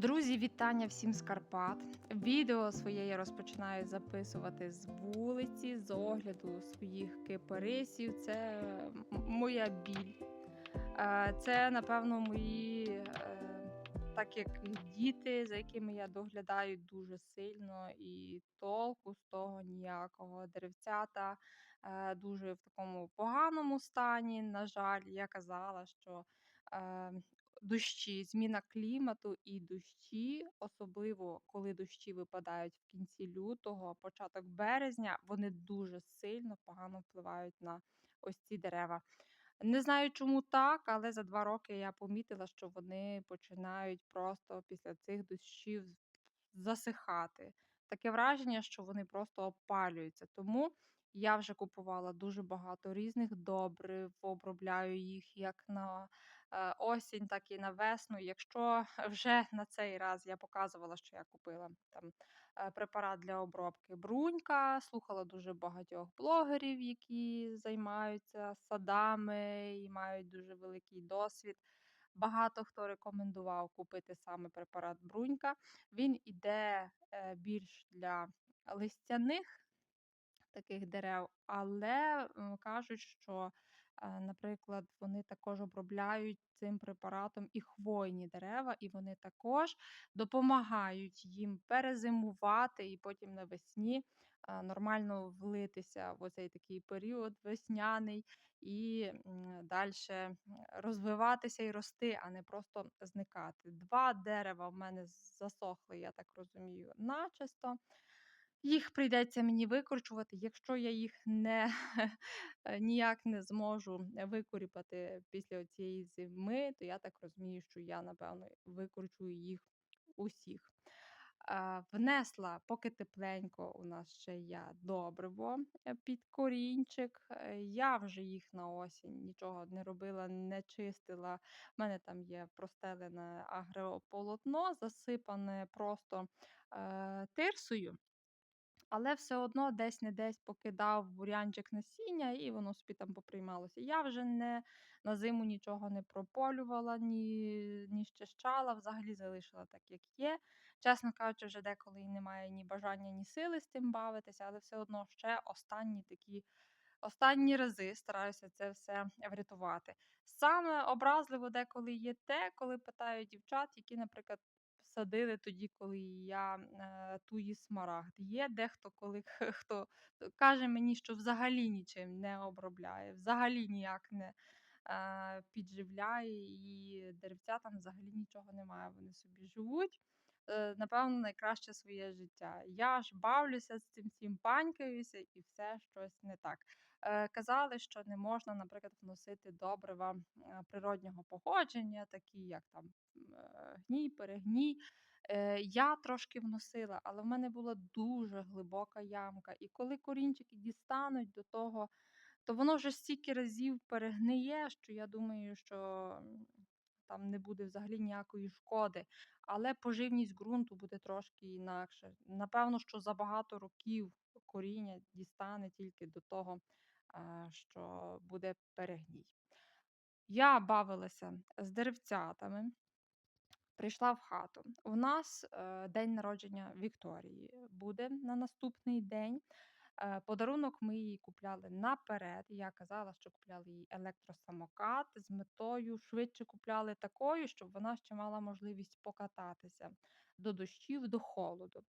Друзі, вітання всім з Карпат. Відео своє я розпочинаю записувати з вулиці, з огляду своїх кипарисів. Це моя біль. Е, Це, напевно, мої, е, так як діти, за якими я доглядаю дуже сильно, і толку з того ніякого. Деревцята е, дуже в такому поганому стані. На жаль, я казала, що е, дощі, зміна клімату і дощі, особливо коли дощі випадають в кінці лютого, початок березня, вони дуже сильно погано впливають на ось ці дерева. Не знаю, чому так, але за 2 роки я помітила, що вони починають просто після цих дощів засихати. Таке враження, що вони просто обпалюються. Тому я вже купувала дуже багато різних добрив, обробляю їх як на осінь, так і на весну. Якщо вже на цей раз я показувала, що я купила там е, препарат для обробки брунька, слухала дуже багатьох блогерів, які займаються садами і мають дуже великий досвід. Багато хто рекомендував купити саме препарат брунька. Він іде е, більш для листяних таких дерев, але кажуть, що, е, наприклад, вони також обробляють цим препаратом і хвойні дерева, і вони також допомагають їм перезимувати і потім навесні е, нормально влитися в оцей такий період весняний і далі розвиватися і рости, а не просто зникати. Два дерева в мене засохли, я так розумію, начисто. Їх прийдеться мені викорчувати. Якщо я їх не е, ніяк не зможу викоріпати після цієї зими, то я так розумію, що я, напевно, викорчую їх усіх. Внесла, поки тепленько, у нас ще я добриво е, під корінчик. Е, Я вже їх на осінь нічого не робила, не чистила. У мене там є простелене агрополотно, засипане просто е, тирсою. Але все одно десь не десь покидав бур'янчик насіння, і воно собі там поприймалося. Я вже не на зиму нічого не прополювала, ні, ні щищала, взагалі залишила так, як є. Чесно кажучи, вже деколи немає ні бажання, ні сили з тим бавитися, але все одно ще останні такі. Останні рази стараюся це все врятувати. Саме образливо деколи є те, коли питають дівчат, які, наприклад, садили тоді, коли я е, туї смарагд. Є дехто, коли хто каже мені, що взагалі нічим не обробляє, взагалі ніяк не е, підживляє, і деревцятам взагалі нічого немає. Вони собі живуть. е, Напевно, найкраще своє життя. Я ж бавлюся з цим всім панькаюся, і все щось не так. Е, Казали, що не можна, наприклад, вносити добрива е, природнього походження, такі як там е, гній, перегній. Я трошки вносила, але в мене була дуже глибока ямка. І коли корінчики дістануть до того, то воно вже стільки разів перегниє, що я думаю, що там не буде взагалі ніякої шкоди. Але поживність ґрунту буде трошки інакше. Напевно, що за багато років коріння дістане тільки до того, що буде перегній. Я бавилася з деревцятами. Прийшла в хату. У нас е, день народження Вікторії буде на наступний день. Е, подарунок ми їй купляли наперед. Я казала, що купляли їй електросамокат з метою швидше купляли такою, щоб вона ще мала можливість покататися до дощів, до холоду.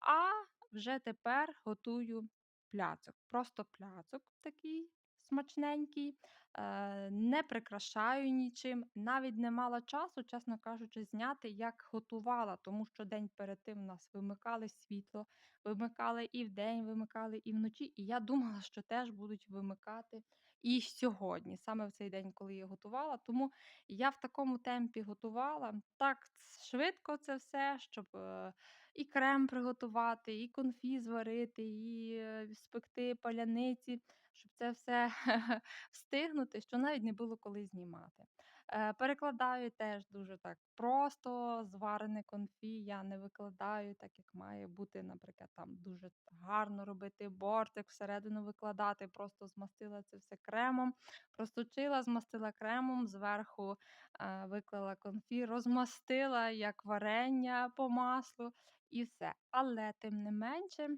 А вже тепер готую пляцок. Просто пляцок такий смачненький. Е, не прикрашаю нічим. Навіть не мала часу, чесно кажучи, зняти, як готувала, тому що день перед тим у нас вимикали світло, вимикали і вдень, вимикали і вночі. І я думала, що теж будуть вимикати і сьогодні, саме в цей день, коли я готувала. Тому я в такому темпі готувала так швидко це все, щоб е, і крем приготувати, і конфі зварити, і е, спекти паляниці, щоб це все встигнути, що навіть не було коли знімати. Е, перекладаю теж дуже так просто, зварене конфі я не викладаю, так як має бути, наприклад, там дуже гарно робити бортик, всередину викладати. Просто змастила це все кремом, простучила, змастила кремом, зверху е, виклала конфі, розмастила як варення по маслу і все. Але тим не менше,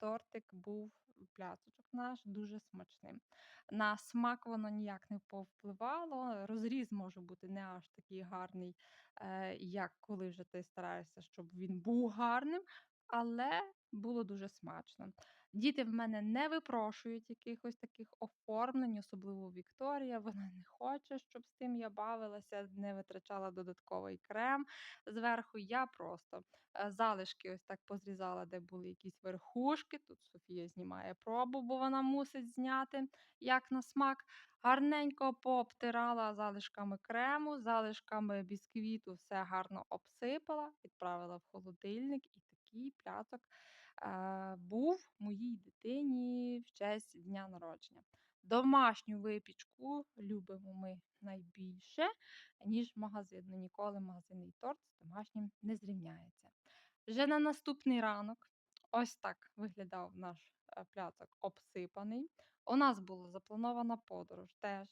тортик був пляцочок наш дуже смачним. На смак воно ніяк не повпливало. Розріз може бути не аж такий гарний, е, як коли вже ти стараєшся, щоб він був гарним, але було дуже смачно. Діти в мене не випрошують якихось таких оформлень, особливо Вікторія. Вона не хоче, щоб з тим я бавилася, не витрачала додатковий крем. Зверху я просто е, залишки ось так позрізала, де були якісь верхушки. Тут Софія знімає пробу, бо вона мусить зняти як на смак. Гарненько пообтирала залишками крему, залишками бісквіту, все гарно обсипала, відправила в холодильник, і такий пляцок був моїй дитині в честь дня народження. Домашню випічку любимо ми найбільше, ніж магазинну. Ніколи магазинний торт з домашнім не зрівняється. Вже на наступний ранок ось так виглядав наш е, пляцок обсипаний. У нас була запланована подорож теж.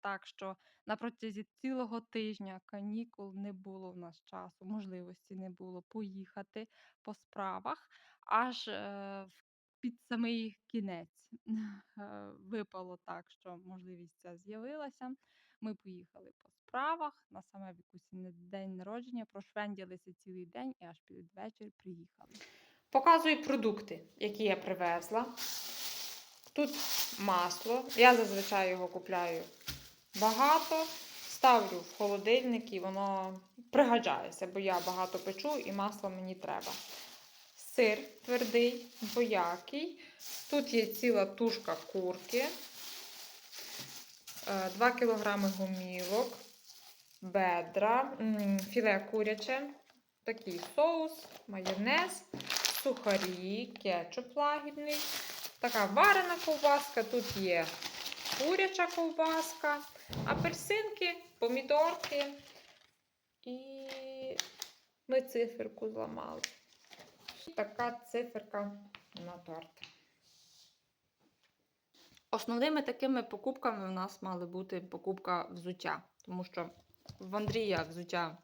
Так що на протязі цілого тижня канікул не було в нас часу, можливості не було поїхати по справах, аж е, під самий кінець е, випало так, що можливість ця з'явилася. Ми поїхали по справах на саме Вікусіне день народження, прошвенділися цілий день і аж під вечір приїхали. Показую продукти, які я привезла. Тут масло. Я зазвичай його купляю багато. Ставлю в холодильник і воно пригаджається, бо я багато печу і масло мені треба. Сир твердий, двоякий. Тут є ціла тушка курки, 2 кг гумілок, бедра, філе куряче, такий соус, майонез, сухарі, кетчуп лагідний, така варена ковбаска, тут є куряча ковбаска, апельсинки, помідорки і ми циферку зламали. Така циферка на торт. Основними такими покупками у нас мали бути покупка взуття, тому що в Андрія взуття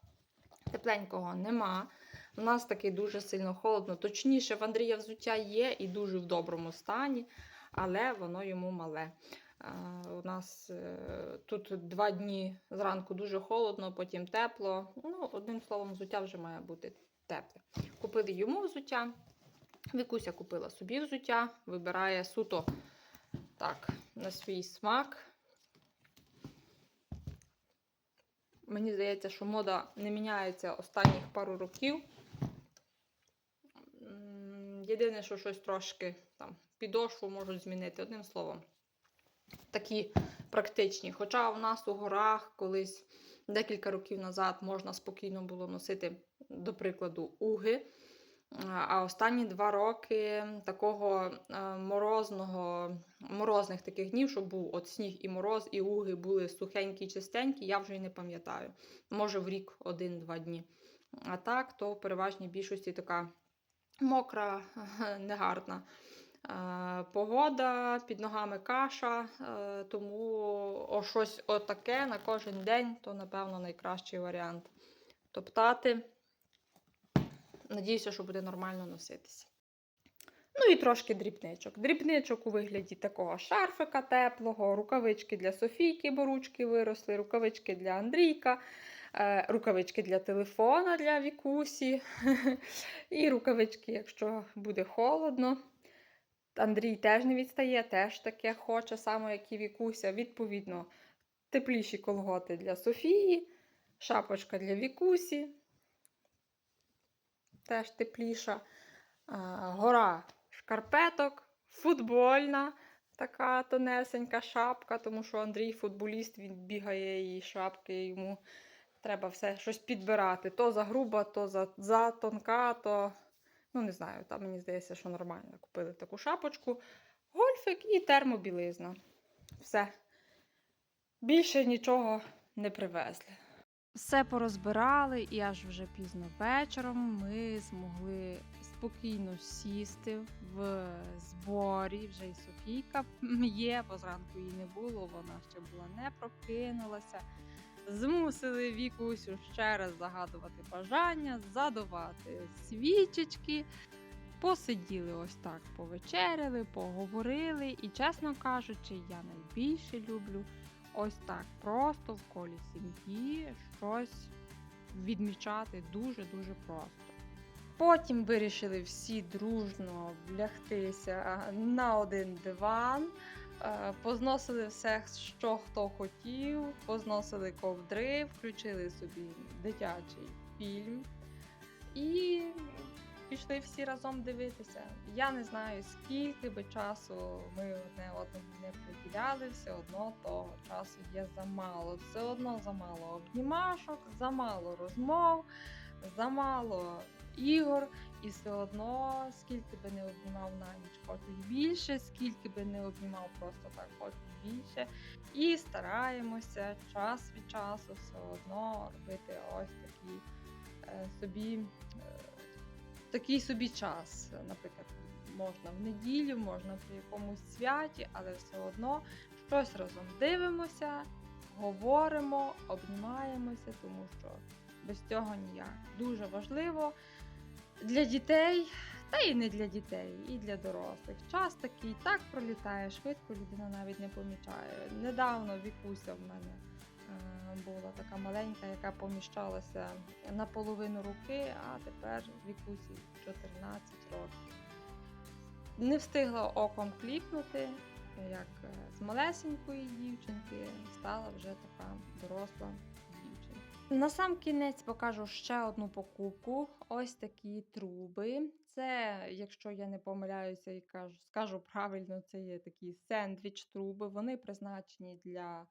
тепленького нема. У нас таки дуже сильно холодно. Точніше, в Андрія взуття є і дуже в доброму стані, але воно йому мале. У нас е, тут два дні зранку дуже холодно, потім тепло. Ну, одним словом, взуття вже має бути тепле. Купили йому взуття. Вікуся купила собі взуття, вибирає суто так, на свій смак. Мені здається, що мода не міняється останніх пару років. Єдине, що щось трошки там підошву можуть змінити, одним словом. Такі практичні. Хоча в нас у горах колись декілька років назад можна спокійно було носити, до прикладу, уги. А- останні два роки такого е, морозного, морозних таких днів, щоб був от сніг і мороз, і уги були сухенькі, чистенькі, я вже й не пам'ятаю. Може в рік один-два дні. А так, то в переважній більшості така мокра, негарна. Е, Погода, під ногами каша, е, тому щось отаке на кожен день, то, напевно, найкращий варіант. Топтати. Надіюся, що буде нормально носитися. Ну і трошки дрібничок. Дрібничок у вигляді такого шарфика теплого, рукавички для Софійки, бо ручки виросли, рукавички для Андрійка, е, рукавички для телефона для Вікусі, і рукавички, якщо буде холодно. Андрій теж не відстає, теж таке хоче, саме як і Вікуся. Відповідно, тепліші колготи для Софії, шапочка для Вікусі теж тепліша. А, Гора шкарпеток, футбольна така тонесенька шапка, тому що Андрій футболіст, він бігає і шапки, йому треба все щось підбирати. То за груба, то за, за тонка, то ну не знаю, там мені здається, що нормально. Купили таку шапочку, гольфик і термобілизна. Все. Більше нічого не привезли. Все порозбирали, і аж вже пізно вечором ми змогли спокійно сісти в зборі. Вже і Софійка є, бо зранку її не було, вона ще була не прокинулася. Змусили Вікусю ще раз загадувати бажання, задувати свічечки. Посиділи ось так, повечеряли, поговорили. І, чесно кажучи, я найбільше люблю ось так просто в колі сім'ї щось відмічати дуже-дуже просто. Потім вирішили всі дружно влягтися на один диван, позносили все, що хто хотів, позносили ковдри, включили собі дитячий фільм і пішли всі разом дивитися. Я не знаю, скільки би часу ми одне одному не приділяли, все одно того часу є замало. Все одно замало обнімашок, замало розмов, замало ігор, і все одно, скільки би не обнімав на ніч, хочуть більше, скільки би не обнімав просто так, хочуть більше. І стараємося час від часу все одно робити ось такі е, собі. е, такий собі час. Наприклад, можна в неділю, можна при якомусь святі, але все одно щось разом дивимося, говоримо, обнімаємося, тому що без цього ніяк. Дуже важливо для дітей, та і не для дітей, і для дорослих. Час такий так пролітає швидко, людина навіть не помічає. Недавно Вікуся в мене е, була така маленька, яка поміщалася на половину руки, а тепер Вікусі 14 років. Не встигла оком кліпнути, як з малесенької дівчинки стала вже така доросла. На сам кінець покажу ще одну покупку. Ось такі труби. Це, якщо я не помиляюся і кажу, скажу правильно, це є такі сендвіч труби. Вони призначені для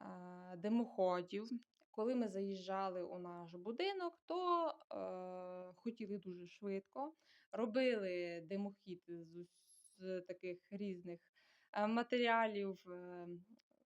е, димоходів. Коли ми заїжджали у наш будинок, то е, хотіли дуже швидко. Робили димохід з, з таких різних е, матеріалів.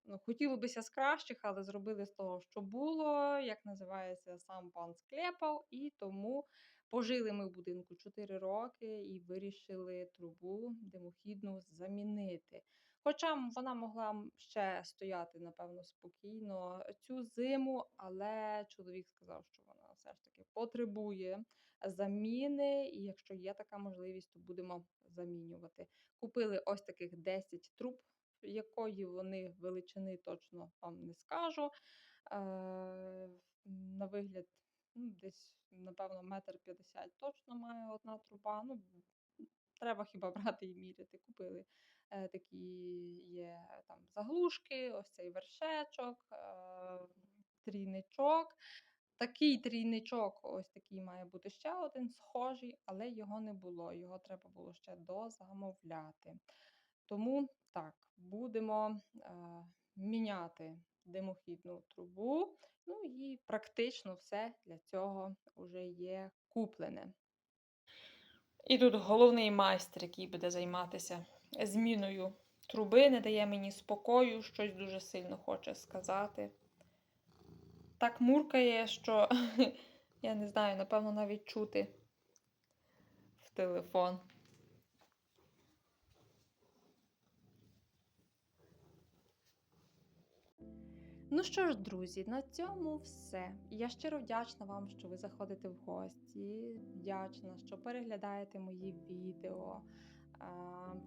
Ну, хотілося з кращих, але зробили з того, що було, як називається, сам пан склепав, і тому пожили ми в будинку 4 роки і вирішили трубу димохідну замінити. Хоча вона могла ще стояти, напевно, спокійно цю зиму, але чоловік сказав, що вона все ж таки потребує заміни, і якщо є така можливість, то будемо замінювати. Купили ось таких 10 труб, якої вони величини точно вам не скажу. Е, на вигляд, ну, десь, напевно, метр п'ятдесят точно має одна труба. Ну, треба хіба брати і міряти. Купили е, такі є там заглушки, ось цей вершечок, е, трійничок. Такий трійничок, ось такий має бути ще один схожий, але його не було. Його треба було ще дозамовляти. Тому так, будемо е, міняти димохідну трубу. Ну і практично все для цього вже є куплене. І тут головний майстер, який буде займатися зміною труби, не дає мені спокою, щось дуже сильно хоче сказати. Так муркає, що я не знаю, напевно, навіть чути в телефон. Ну що ж, друзі, на цьому все. Я щиро вдячна вам, що ви заходите в гості. Вдячна, що переглядаєте мої відео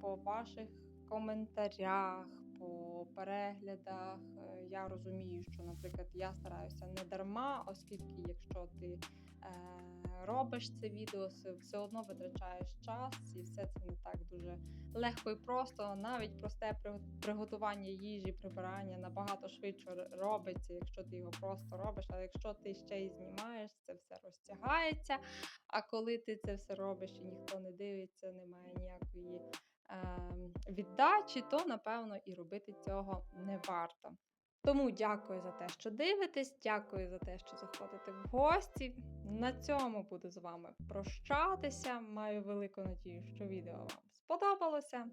по ваших коментарях, по переглядах. Е, Я розумію, що, наприклад, я стараюся не дарма, оскільки якщо ти е, робиш це відео, все- одно витрачаєш час, і все це не так дуже легко і просто. Навіть просте приготування їжі, прибирання набагато швидше робиться, якщо ти його просто робиш. А якщо ти ще й знімаєш, це все розтягається. А коли ти це все робиш і ніхто не дивиться, немає ніякої віддачі, то напевно і робити цього не варто. Тому дякую за те, що дивитесь, дякую за те, що заходите в гості. На цьому буду з вами прощатися. Маю велику надію, що відео вам сподобалося.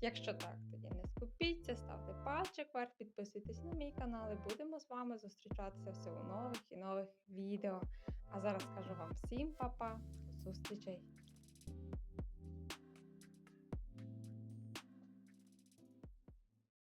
Якщо так, тоді не Купіться, ставте пальчик вверх, підписуйтесь на мій канал і будемо з вами зустрічатися у нових і нових відео. А зараз кажу вам всім па-па, до зустрічей!